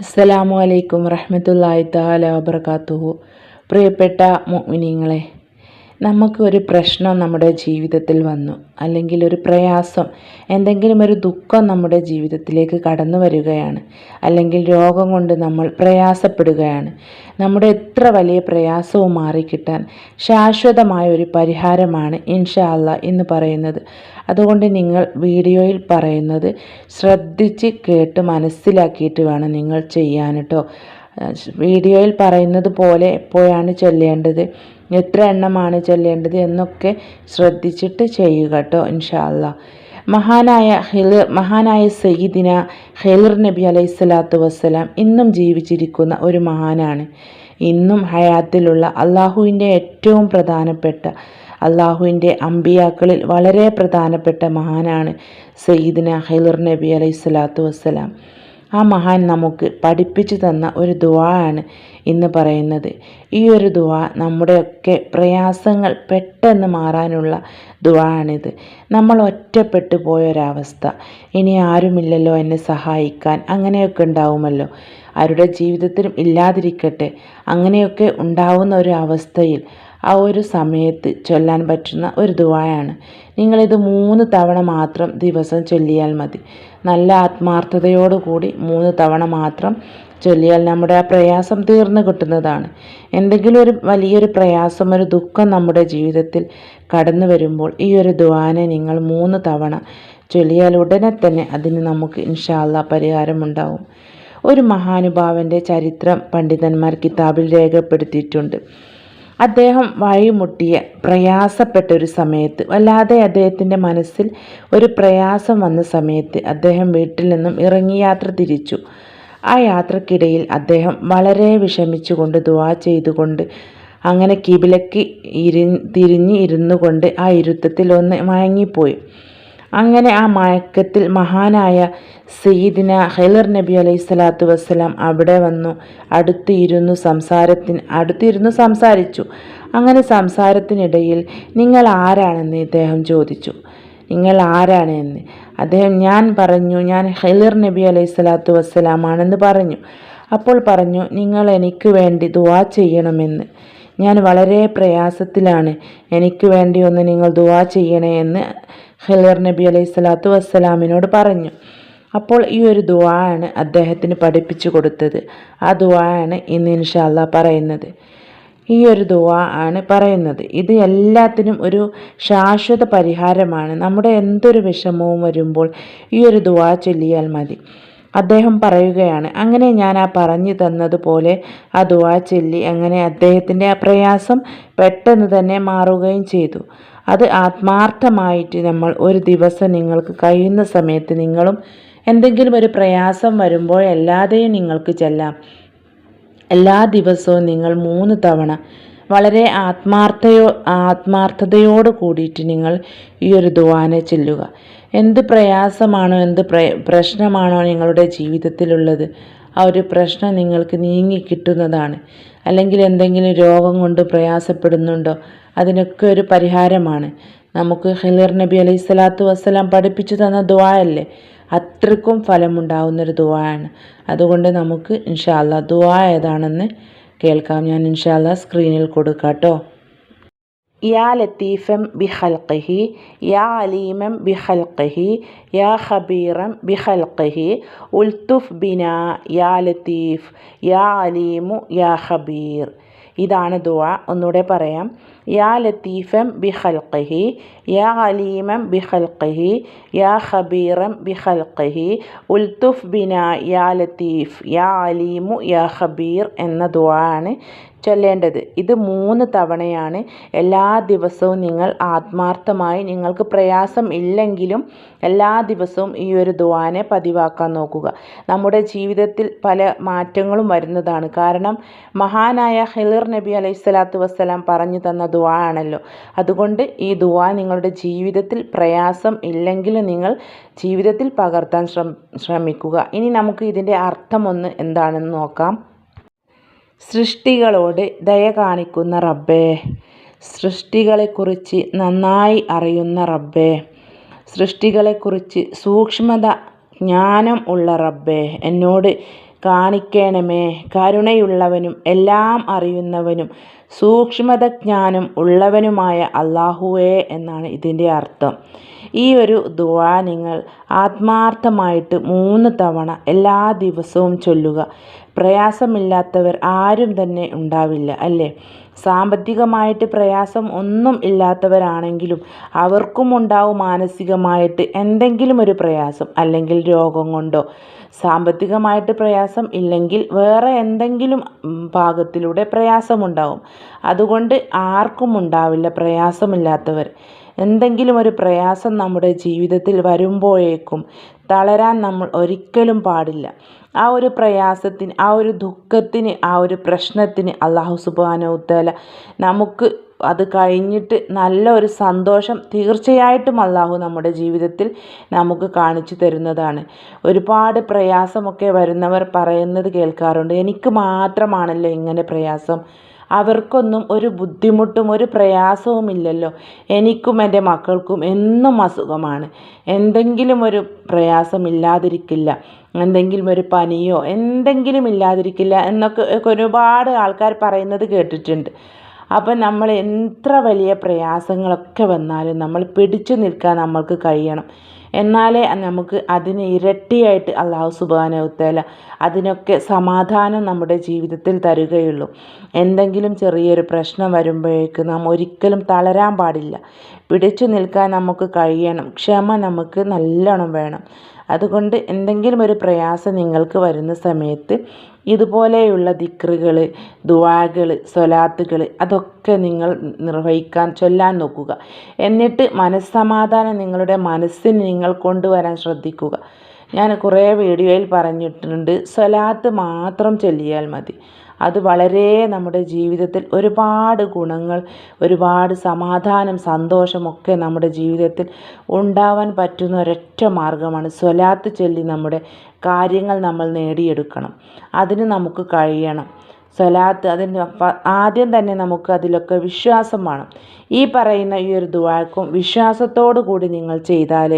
അസ്സലാമു അലൈക്കും റഹ്മത്തുള്ളാഹി തആല വബറകാതുഹു പ്രിയപ്പെട്ട മുഅ്മിനീങ്ങളെ നമുക്ക് ഒരു പ്രശ്നം നമ്മുടെ ജീവിതത്തിൽ വന്നു. അല്ലെങ്കിൽ ഒരു പ്രയാസം എന്തെങ്കിലും ഒരു ദുഃഖം നമ്മുടെ ജീവിതത്തിലേക്ക് കടന്നു വരികയാണ്. അല്ലെങ്കിൽ രോഗം കൊണ്ട് നമ്മൾ പ്രയാസപ്പെടുകയാണ്. നമ്മുടെ എത്ര വലിയ പ്രയാസവും മാറിക്കിട്ടാൻ ശാശ്വതമായ ഒരു പരിഹാരമാണ് ഇൻഷാല്ല എന്ന് പറയുന്നത്. അതുകൊണ്ട് നിങ്ങൾ വീഡിയോയിൽ പറയുന്നത് ശ്രദ്ധിച്ച് കേട്ട് മനസ്സിലാക്കിയിട്ട് വേണം നിങ്ങൾ ചെയ്യാൻ കേട്ടോ. വീഡിയോയിൽ പറയുന്നത് പോലെ എപ്പോഴാണ് ചൊല്ലേണ്ടത്? എത്ര എണ്ണമാണ് ചൊല്ലേണ്ടത് എന്നൊക്കെ ശ്രദ്ധിച്ചിട്ട് ചെയ്യുക കേട്ടോ ഇൻഷാല്ല മഹാനായ ഹെലിർ മഹാനായ സയ്യിദിന ഹെലിർ നബി അലൈഹി സ്വലാത്തു വസ്സലാം ഇന്നും ജീവിച്ചിരിക്കുന്ന ഒരു മഹാനാണ്. ഇന്നും ഹയാത്തിലുള്ള അള്ളാഹുവിന്റെ ഏറ്റവും പ്രധാനപ്പെട്ട അള്ളാഹുവിന്റെ അമ്പിയാക്കളിൽ വളരെ പ്രധാനപ്പെട്ട മഹാനാണ് സയ്യിദിന ഹെലിർ നബി അലൈഹി സ്വലാത്തു വസ്സലാം. ആ മഹാൻ നമുക്ക് പഠിപ്പിച്ചു തന്ന ഒരു ദുവാ ആണ് ഇന്ന് പറയുന്നത്. ഈ ഒരു ദുവാ നമ്മുടെയൊക്കെ പ്രയാസങ്ങൾ പെട്ടെന്ന് മാറാനുള്ള ദുവാ ആണിത് നമ്മൾ ഒറ്റപ്പെട്ടു പോയൊരവസ്ഥ. ഇനി ആരുമില്ലല്ലോ എന്നെ സഹായിക്കാൻ. അങ്ങനെയൊക്കെ ഉണ്ടാവുമല്ലോ. ആരുടെ ജീവിതത്തിലും ഇല്ലാതിരിക്കട്ടെ. അങ്ങനെയൊക്കെ ഉണ്ടാവുന്ന ഒരു അവസ്ഥയിൽ ആ ഒരു സമയത്ത് ചൊല്ലാൻ പറ്റുന്ന ഒരു ദുവായാണ് നിങ്ങളിത് മൂന്ന് തവണ മാത്രം ദിവസം ചൊല്ലിയാൽ മതി. നല്ല ആത്മാർത്ഥതയോടുകൂടി മൂന്ന് തവണ മാത്രം ചൊല്ലിയാൽ നമ്മുടെ ആ പ്രയാസം തീർന്നു കിട്ടുന്നതാണ്. എന്തെങ്കിലും ഒരു വലിയൊരു പ്രയാസം ഒരു ദുഃഖം നമ്മുടെ ജീവിതത്തിൽ കടന്നു വരുമ്പോൾ ഈ ഒരു ദുവാനെ നിങ്ങൾ മൂന്ന് തവണ ചൊല്ലിയാൽ ഉടനെ തന്നെ അതിന് നമുക്ക് ഇൻഷാല്ല പരിഹാരമുണ്ടാവും. ഒരു മഹാനുഭാവന്റെ ചരിത്രം പണ്ഡിതന്മാർ കിതാബിൽ രേഖപ്പെടുത്തിയിട്ടുണ്ട്. അദ്ദേഹം വഴിമുട്ടിയ പ്രയാസപ്പെട്ട ഒരു സമയത്ത് വല്ലാതെ അദ്ദേഹത്തിന്റെ മനസ്സിൽ ഒരു പ്രയാസം വന്ന സമയത്ത് അദ്ദേഹം വീട്ടിൽ നിന്നും ഇറങ്ങി യാത്ര തിരിച്ചു. ആ യാത്രക്കിടയിൽ അദ്ദേഹം വളരെ വിഷമിച്ചുകൊണ്ട് ദുവാ ചെയ്തുകൊണ്ട് അങ്ങനെ കിബിലക്ക് ഇരി തിരിഞ്ഞ് ഇരുന്നു കൊണ്ട് ആ ഇരുത്തത്തിൽ ഒന്ന് മയങ്ങിപ്പോയി. അങ്ങനെ ആ മയക്കത്തിൽ മഹാനായ സയ്യിദിന ഹൈലർ നബി അലൈഹി സ്വലാത്തു വസ്സലാം അവിടെ വന്നു. അടുത്തിരുന്നു സംസാരത്തിന് അടുത്തിരുന്നു സംസാരിച്ചു. അങ്ങനെ സംസാരത്തിനിടയിൽ നിങ്ങൾ ആരാണെന്ന്? ഇദ്ദേഹം ചോദിച്ചു. നിങ്ങൾ ആരാണ് എന്ന് അദ്ദേഹം ഞാൻ പറഞ്ഞു ഞാൻ ഹൈലർ നബി അലൈഹി സ്വലാത്തു വസ്സലാമാണെന്ന് പറഞ്ഞു. അപ്പോൾ പറഞ്ഞു നിങ്ങൾ എനിക്ക് വേണ്ടി ദുവാ ചെയ്യണമെന്ന്. ഞാൻ വളരെ പ്രയാസത്തിലാണ്. എനിക്ക് വേണ്ടി ഒന്ന് നിങ്ങൾ ദുവാ ചെയ്യണേ എന്ന് ഖിലർ നബി അലൈഹി സ്വലാത്തു വസ്സലാമിനോട് പറഞ്ഞു അപ്പോൾ ഈ ഒരു ദുവാണ് അദ്ദേഹത്തിന് പഠിപ്പിച്ചു കൊടുത്തത്. ആ ദുവാണ് ഇന്ന് ഇൻഷാല്ല പറയുന്നത്. ഈ ഒരു ദുവാ ആണ് പറയുന്നത്. ഇത് എല്ലാത്തിനും ഒരു ശാശ്വത പരിഹാരമാണ്. നമ്മുടെ എന്തൊരു വിഷമവും വരുമ്പോൾ ഈ ഒരു ദുവാ ചൊല്ലിയാൽ മതി. അദ്ദേഹം പറയുകയാണ് അങ്ങനെ ഞാൻ ആ പറഞ്ഞു തന്നതുപോലെ ആ ദുവാ ചൊല്ലി അങ്ങനെ അദ്ദേഹത്തിന്റെ ആ പ്രയാസം പെട്ടെന്ന് തന്നെ മാറുകയും ചെയ്തു. അത് ആത്മാർത്ഥമായിട്ട് നമ്മൾ ഒരു ദിവസം നിങ്ങൾക്ക് കഴിയുന്ന സമയത്ത് നിങ്ങളും എന്തെങ്കിലും ഒരു പ്രയാസം വരുമ്പോഴല്ലാതെയും നിങ്ങൾക്ക് ചെല്ലാം. എല്ലാ ദിവസവും നിങ്ങൾ മൂന്ന് തവണ വളരെ ആത്മാർത്ഥയോ ആത്മാർത്ഥതയോട് കൂടിയിട്ട് നിങ്ങൾ ഈ ഒരു ദുവാനെ ചെല്ലുക. എന്ത് പ്രയാസമാണോ എന്ത് പ്രശ്നമാണോ നിങ്ങളുടെ ജീവിതത്തിലുള്ളത് ആ ഒരു പ്രശ്നം നിങ്ങൾക്ക് നീങ്ങി കിട്ടുന്നതാണ്. അല്ലെങ്കിൽ എന്തെങ്കിലും രോഗം കൊണ്ട് പ്രയാസപ്പെടുന്നുണ്ടോ അതിനൊക്കെ ഒരു പരിഹാരമാണ്. നമുക്ക് ഹലീർ നബി അലൈഹി സ്വലാത്തു വസ്സലാം പഠിപ്പിച്ചു തന്ന ദുവായല്ലേ അത്രക്കും ഫലമുണ്ടാവുന്നൊരു ദുവായാണ് അതുകൊണ്ട് നമുക്ക് ഇൻഷാല്ല ദുവാ ഏതാണെന്ന് കേൾക്കാം. ഞാൻ ഇൻഷാല്ല സ്ക്രീനിൽ കൊടുക്കാട്ടോ യാ ലത്തീഫം ബിഖൽഖഹി യാ അലീമം ബിഖൽഖഹി യാ ഖബീറം ബിഖൽഖഹി ഉൽത്തുഫ് ബിന യാ ലത്തീഫ് യാ അലീമു യാ ഖബീർ. ഇതാണ് ദുവ ഒന്നുകൂടെ പറയാം. യാ ലത്തീഫം ബി ഖൽഖഹി യാ അലീമം ബി ഖൽഖഹി യാ ഖബീറം ബി ഖൽഖഹി ഉൽത്തുഫ് ബിന യാ ലത്തീഫ് യാ അലീമു യാ ഖബീർ എന്ന ദുവ ആണ് ചൊല്ലേണ്ടത്. ഇത് മൂന്ന് തവണയാണ്. എല്ലാ ദിവസവും നിങ്ങൾ ആത്മാർത്ഥമായി നിങ്ങൾക്ക് പ്രയാസം ഇല്ലെങ്കിലും എല്ലാ ദിവസവും ഈ ഒരു ദുവാനെ പതിവാക്കാൻ നോക്കുക. നമ്മുടെ ജീവിതത്തിൽ പല മാറ്റങ്ങളും വരുന്നതാണ്. കാരണം മഹാനായ ഹിലിർ നബി അലൈഹി സ്വലാത്തു വസ്സലാം പറഞ്ഞു തന്ന ദുവാ ആണല്ലോ. അതുകൊണ്ട് ഈ ദുവാ നിങ്ങളുടെ ജീവിതത്തിൽ പ്രയാസം ഇല്ലെങ്കിലും നിങ്ങൾ ജീവിതത്തിൽ പകർത്താൻ ശ്രമിക്കുക. ഇനി നമുക്ക് ഇതിന്റെ അർത്ഥം ഒന്ന് എന്താണെന്ന് നോക്കാം. സൃഷ്ടികളോട് ദയ കാണിക്കുന്ന റബ്ബേ. സൃഷ്ടികളെക്കുറിച്ച് നന്നായി അറിയുന്ന റബ്ബേ. സൃഷ്ടികളെക്കുറിച്ച് സൂക്ഷ്മത ജ്ഞാനം ഉള്ള റബ്ബേ. എന്നോട് കാണിക്കണമേ. കരുണയുള്ളവനും എല്ലാം അറിയുന്നവനും സൂക്ഷ്മത ജ്ഞാനം ഉള്ളവനുമായ അള്ളാഹുവേ എന്നാണ് ഇതിന്റെ അർത്ഥം. ഈ ഒരു ദുആ നിങ്ങൾ ആത്മാർത്ഥമായിട്ട് മൂന്ന് തവണ എല്ലാ ദിവസവും ചൊല്ലുക. പ്രയാസമില്ലാത്തവർ ആരും തന്നെ ഉണ്ടാവില്ല അല്ലേ? സാമ്പത്തികമായിട്ട് പ്രയാസം ഒന്നും ഇല്ലാത്തവരാണെങ്കിലും അവർക്കും ഉണ്ടാവും മാനസികമായിട്ട് എന്തെങ്കിലും ഒരു പ്രയാസം അല്ലെങ്കിൽ രോഗം കൊണ്ടോ. സാമ്പത്തികമായിട്ട് പ്രയാസം ഇല്ലെങ്കിൽ വേറെ എന്തെങ്കിലും ഭാഗത്തിലൂടെ പ്രയാസമുണ്ടാവും. അതുകൊണ്ട് ആർക്കും ഉണ്ടാവില്ല പ്രയാസമില്ലാത്തവർ. എന്തെങ്കിലും ഒരു പ്രയാസം നമ്മുടെ ജീവിതത്തിൽ വരുമ്പോഴേക്കും തളരാൻ നമ്മൾ ഒരിക്കലും പാടില്ല. ആ ഒരു പ്രയാസത്തിന് ആ ഒരു ദുഃഖത്തിന് ആ ഒരു പ്രശ്നത്തിന് അള്ളാഹു സുബാനവുത്തല നമുക്ക് അത് കഴിഞ്ഞിട്ട് നല്ല ഒരു സന്തോഷം തീർച്ചയായിട്ടും അള്ളാഹു നമ്മുടെ ജീവിതത്തിൽ നമുക്ക് കാണിച്ചു തരുന്നതാണ്. ഒരുപാട് പ്രയാസമൊക്കെ വരുന്നവർ പറയുന്നത് കേൾക്കാറുണ്ട്. എനിക്ക് മാത്രമാണല്ലോ ഇങ്ങനെ പ്രയാസം അവർക്കൊന്നും ഒരു ബുദ്ധിമുട്ടും ഒരു പ്രയാസവും ഇല്ലല്ലോ. എനിക്കും എന്റെ മക്കൾക്കും എന്നും അസുഖമാണ്. എന്തെങ്കിലും ഒരു പ്രയാസം ഇല്ലാതിരിക്കില്ല. എന്തെങ്കിലും ഒരു പനിയോ എന്തെങ്കിലും ഇല്ലാതിരിക്കില്ല എന്നൊക്കെ ഒരുപാട് ആൾക്കാർ പറയുന്നത് കേട്ടിട്ടുണ്ട്. അപ്പം നമ്മൾ എത്ര വലിയ പ്രയാസങ്ങളൊക്കെ വന്നാലും നമ്മൾ പിടിച്ചു നിൽക്കാൻ നമ്മൾക്ക് കഴിയണം. എന്നാലേ നമുക്ക് അതിന് ഇരട്ടിയായിട്ട് അള്ളാഹു സുബാനവത്തേല അതിനൊക്കെ സമാധാനം നമ്മുടെ ജീവിതത്തിൽ തരുകയുള്ളൂ. എന്തെങ്കിലും ചെറിയൊരു പ്രശ്നം വരുമ്പോഴേക്ക് നാം ഒരിക്കലും തളരാൻ പാടില്ല. പിടിച്ചു നിൽക്കാൻ നമുക്ക് കഴിയണം. ക്ഷമ നമുക്ക് നല്ലോണം വേണം. അതുകൊണ്ട് എന്തെങ്കിലും ഒരു പ്രയാസം നിങ്ങൾക്ക് വരുന്ന സമയത്ത് ഇതുപോലെയുള്ള ദിക്റുകൾ ദുവാകൾ സ്വലാത്തുകൾ അതൊക്കെ നിങ്ങൾ നിർവഹിക്കാൻ ചൊല്ലാൻ നോക്കുക. എന്നിട്ട് മനസ്സമാധാനം നിങ്ങളുടെ മനസ്സിന് നിങ്ങൾ കൊണ്ടുവരാൻ ശ്രദ്ധിക്കുക. ഞാൻ കുറേ വീഡിയോയിൽ പറഞ്ഞിട്ടുണ്ട് സ്വലാത്ത് മാത്രം ചൊല്ലിയാൽ മതി. അത് വളരെ നമ്മുടെ ജീവിതത്തിൽ ഒരുപാട് ഗുണങ്ങൾ ഒരുപാട് സമാധാനം സന്തോഷമൊക്കെ നമ്മുടെ ജീവിതത്തിൽ ഉണ്ടാവാൻ പറ്റുന്ന ഒരൊറ്റ മാർഗമാണ് സ്വലാത്ത് ചൊല്ലി നമ്മുടെ കാര്യങ്ങൾ നമ്മൾ നേടിയെടുക്കണം. അതിന് നമുക്ക് കഴിയണം. സ്വലാത്ത് അതിന് ആദ്യം തന്നെ നമുക്ക് അതിലൊക്കെ വിശ്വാസം വേണം. ഈ പറയുന്ന ഈ ഒരു ദുവാക്കും വിശ്വാസത്തോടു കൂടി നിങ്ങൾ ചെയ്താൽ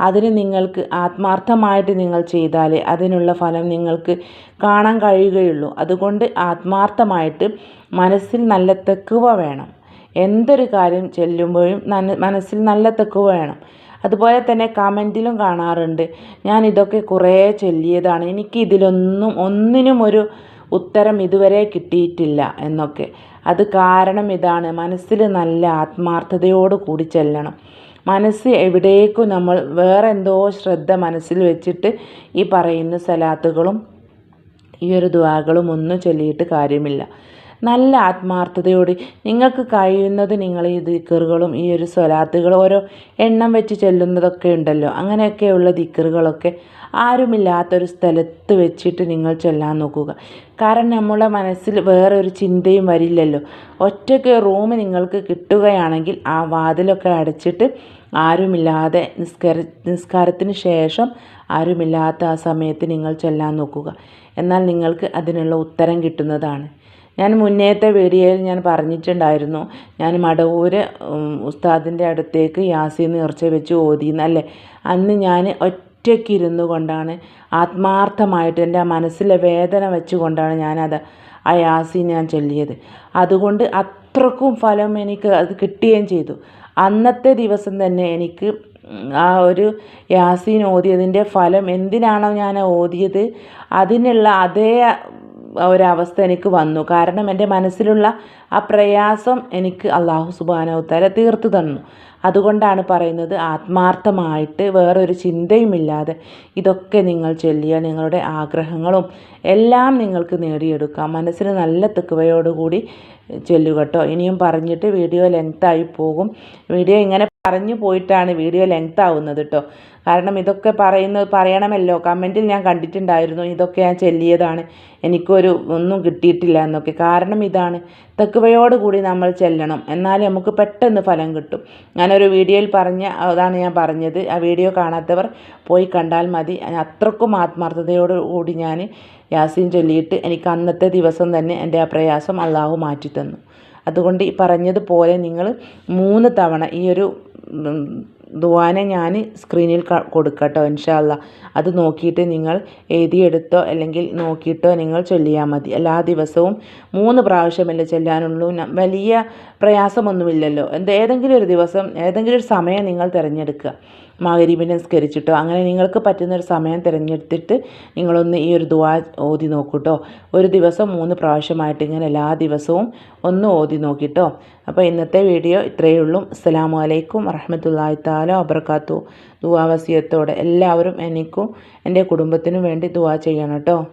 അതിന് നിങ്ങൾക്ക് ആത്മാർത്ഥമായിട്ട് നിങ്ങൾ ചെയ്താൽ അതിനുള്ള ഫലം നിങ്ങൾക്ക് കാണാൻ കഴിയുകയുള്ളൂ. അതുകൊണ്ട് ആത്മാർത്ഥമായിട്ട് മനസ്സിൽ നല്ല തെക്കുവ വേണം. എന്തൊരു കാര്യം ചെല്ലുമ്പോഴും മനസ്സിൽ നല്ല തെക്കുവ വേണം. അതുപോലെ തന്നെ കമന്റിലും കാണാറുണ്ട് ഞാൻ ഇതൊക്കെ കുറേ ചൊല്ലിയതാണ്. എനിക്ക് ഇതിലൊന്നും ഒന്നിനും ഒരു ഉത്തരം ഇതുവരെ കിട്ടിയിട്ടില്ല എന്നൊക്കെ. അത് കാരണം ഇതാണ്. മനസ്സിൽ നല്ല ആത്മാർത്ഥതയോട് കൂടി ചെല്ലണം. മനസ്സ് എവിടേക്കും നമ്മൾ വേറെ എന്തോ ശ്രദ്ധ മനസ്സിൽ വെച്ചിട്ട് ഈ പറയുന്ന സലാത്തുകളും ഈ ഒരു ദ്വാകളും ഒന്നും ചൊല്ലിയിട്ട് കാര്യമില്ല. നല്ല ആത്മാർത്ഥതയോട് നിങ്ങൾക്ക് കഴിയുന്നത് നിങ്ങൾ ഈ ദിക്കറുകളും ഈ ഒരു സ്വലാത്തുകളും ഓരോ എണ്ണം വെച്ച് ചെല്ലുന്നതൊക്കെ ഉണ്ടല്ലോ. അങ്ങനെയൊക്കെയുള്ള ദിക്കറുകളൊക്കെ ആരുമില്ലാത്തൊരു സ്ഥലത്ത് വെച്ചിട്ട് നിങ്ങൾ ചെല്ലാൻ നോക്കുക. കാരണം നമ്മുടെ മനസ്സിൽ വേറെ ഒരു ചിന്തയും വരില്ലല്ലോ. ഒറ്റയ്ക്ക് റൂം നിങ്ങൾക്ക് കിട്ടുകയാണെങ്കിൽ ആ വാതിലൊക്കെ അടച്ചിട്ട് ആരുമില്ലാതെ നിസ്കാര നിസ്കാരത്തിന് ശേഷം ആരുമില്ലാത്ത ആ സമയത്ത് നിങ്ങൾ ചെല്ലാൻ നോക്കുക. എന്നാൽ നിങ്ങൾക്ക് അതിനുള്ള ഉത്തരം കിട്ടുന്നതാണ്. ഞാൻ മുന്നേത്തെ വീഡിയോയിൽ ഞാൻ പറഞ്ഞിട്ടുണ്ടായിരുന്നു ഞാൻ മടവൂര് ഉസ്താദിന്റെ അടുത്തേക്ക് യാസീൻ നേർച്ച വെച്ച് ഓതിയെന്നല്ലേ അന്ന് ഞാൻ ഒറ്റയ്ക്കിരുന്നു കൊണ്ടാണ് ആത്മാർത്ഥമായിട്ട് എന്റെ മനസ്സിലെ വേദന വെച്ചുകൊണ്ടാണ് ഞാനത് ആ യാസി ഞാൻ ചൊല്ലിയത്. അതുകൊണ്ട് അത്രക്കും ഫലം എനിക്ക് അത് കിട്ടുകയും ചെയ്തു. അന്നത്തെ ദിവസം തന്നെ എനിക്ക് ആ ഒരു യാസീൻ ഓതിയതിന്റെ ഫലം എന്തിനാണോ ഞാൻ ഓതിയത്? അതിനുള്ള അതേ ഒരവസ്ഥ എനിക്ക് വന്നു. കാരണം എന്റെ മനസ്സിലുള്ള ആ പ്രയാസം എനിക്ക് അള്ളാഹു സുബാനവത്താല തീർത്തു തന്നു. അതുകൊണ്ടാണ് പറയുന്നത് ആത്മാർത്ഥമായിട്ട് വേറൊരു ചിന്തയുമില്ലാതെ ഇതൊക്കെ നിങ്ങൾ ചൊല്ലിയാൽ നിങ്ങളുടെ ആഗ്രഹങ്ങളും എല്ലാം നിങ്ങൾക്ക് നേടിയെടുക്കാം. മനസ്സിന് നല്ല തെക്കുവയോടുകൂടി ചൊല്ലുകട്ടോ. ഇനിയും പറഞ്ഞിട്ട് വീഡിയോ ലെങ്ത്തായി പോകും. വീഡിയോ ഇങ്ങനെ പറഞ്ഞു പോയിട്ടാണ് വീഡിയോ ലെങ്ത് ആവുന്നത് കേട്ടോ കാരണം ഇതൊക്കെ പറയുന്നത് പറയണമല്ലോ. കമന്റിൽ ഞാൻ കണ്ടിട്ടുണ്ടായിരുന്നു. ഇതൊക്കെ ഞാൻ ചെല്ലിയതാണ്. എനിക്കൊരു ഒന്നും കിട്ടിയിട്ടില്ല എന്നൊക്കെ. കാരണം ഇതാണ്. തെക്കുവയോടുകൂടി നമ്മൾ ചെല്ലണം. എന്നാലേ നമുക്ക് പെട്ടെന്ന് ഫലം കിട്ടും. ഞാനൊരു വീഡിയോയിൽ പറഞ്ഞ അതാണ് ഞാൻ പറഞ്ഞത്. ആ വീഡിയോ കാണാത്തവർ പോയി കണ്ടാൽ മതി. അത്രക്കും ആത്മാർത്ഥതയോട് കൂടി ഞാൻ യാസീൻ ചൊല്ലിയിട്ട് എനിക്ക് അന്നത്തെ ദിവസം തന്നെ എന്റെ ആ പ്രയാസം അള്ളാഹു മാറ്റിത്തന്നു. അതുകൊണ്ട് ഈ പറഞ്ഞതുപോലെ നിങ്ങൾ മൂന്ന് തവണ ഈ ഒരു ദുവാനെ ഞാൻ സ്ക്രീനിൽ കൊടുക്കട്ടോ ഇൻഷാല്ല അത് നോക്കിയിട്ട് നിങ്ങൾ എഴുതിയെടുത്തോ അല്ലെങ്കിൽ നോക്കിയിട്ടോ നിങ്ങൾ ചൊല്ലിയാൽ മതി. എല്ലാ ദിവസവും മൂന്ന് പ്രാവശ്യമല്ലേ ചൊല്ലാനുള്ളൂ. വലിയ പ്രയാസമൊന്നുമില്ലല്ലോ. എന്ത് ഏതെങ്കിലും ഒരു ദിവസം ഏതെങ്കിലും ഒരു സമയം നിങ്ങൾ തിരഞ്ഞെടുക്കുക. മകരീബിനെ നിസ്കരിച്ചിട്ടോ അങ്ങനെ നിങ്ങൾക്ക് പറ്റുന്നൊരു സമയം തിരഞ്ഞെടുത്തിട്ട് നിങ്ങളൊന്ന് ഈ ഒരു ദുവാ ഓതി നോക്കൂട്ടോ. ഒരു ദിവസം മൂന്ന് പ്രാവശ്യമായിട്ട് ഇങ്ങനെ എല്ലാ ദിവസവും ഒന്ന് ഓതി നോക്കിട്ടോ. അപ്പോൾ ഇന്നത്തെ വീഡിയോ ഇത്രയേ ഉള്ളൂ. അസ്സലാമു അലൈക്കും വറഹമത്തല്ലാഹി താല അബർക്കാത്തു ദുവാ വസിയത്തോടെ എല്ലാവരും എനിക്കും എന്റെ കുടുംബത്തിനും വേണ്ടി ദുവാ ചെയ്യണം കേട്ടോ.